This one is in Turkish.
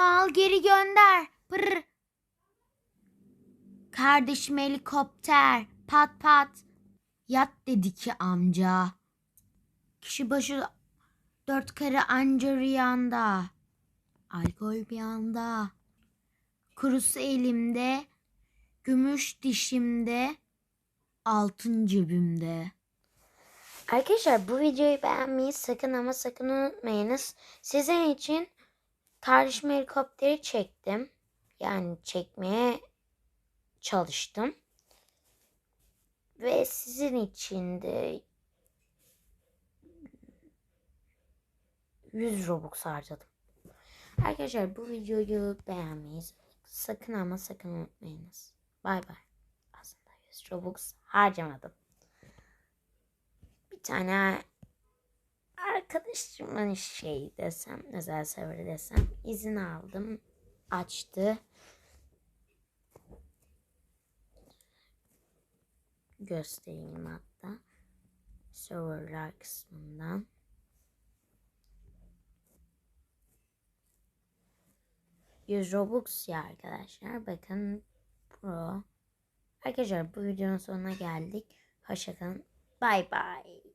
Al geri gönder. Pırr. Kardeşim helikopter. Pat pat. Yat dedi ki amca. Kişi başı dört kere anca rüyanda. Alkol bir anda. Kurusu elimde. Gümüş dişimde. Altın cebimde. Arkadaşlar bu videoyu beğenmeyi sakın ama sakın unutmayınız. Sizin için kardeşim helikopteri çektim. Yani çekmeye çalıştım. Ve sizin için de 100 Robux harcadım. Arkadaşlar bu videoyu beğenmeyi sakın ama sakın unutmayınız. Bay bay. Aslında 100 Robux harcamadım. Bir tane arkadaşımın şey desem, özel server desem izin aldım. Açtı. Göstereyim hatta. Serverlar kısmından. Robux ya arkadaşlar. Bakın Pro. Arkadaşlar bu videonun sonuna geldik. Hoşçakalın. Bay bay.